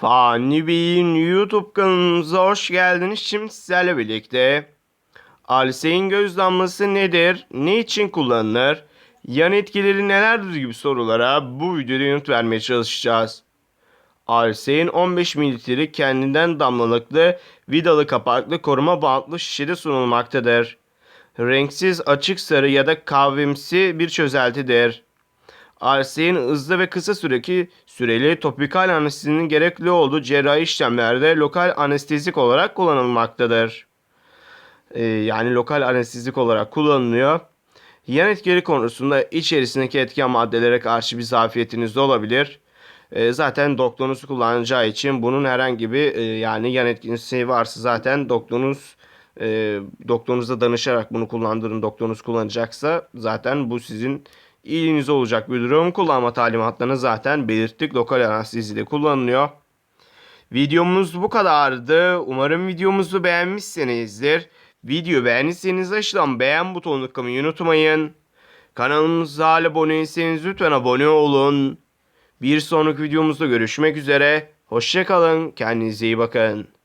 Fani Bey'in YouTube kanalımıza hoş geldiniz. Şimdi sizlerle birlikte Alsein göz damlası nedir? Ne için kullanılır? Yan etkileri nelerdir gibi sorulara bu videoda yanıt vermeye çalışacağız. Alsein 15 mililitrelik kendinden damlalıklı vidalı kapaklı koruma bantlı şişede sunulmaktadır. Renksiz açık sarı ya da kahvemsi bir çözeltidir. Arseyin hızlı ve kısa süreki süreli topikal anestezinin gerekli olduğu cerrahi işlemlerde lokal anestezik olarak kullanılmaktadır. Ee, yani lokal anestezik olarak kullanılıyor. Yan etkileri konusunda içerisindeki etken maddelere karşı bir zafiyetiniz de olabilir. Ee, zaten doktorunuz kullanacağı için bunun herhangi bir e, yani yan etkisi varsa zaten doktorunuz e, doktorunuza danışarak bunu kullandırın. Doktorunuz kullanacaksa zaten bu sizin iyiliğinize olacak bir durum. Kullanma talimatlarını zaten belirttik. Lokal anestezide kullanılıyor. Videomuz bu kadardı. Umarım videomuzu beğenmişsinizdir. Video beğendiyseniz aşağıdan beğen butonuna tıklamayı unutmayın. Kanalımıza abone değilseniz lütfen abone olun. Bir sonraki videomuzda görüşmek üzere. Hoşçakalın. Kendinize iyi bakın.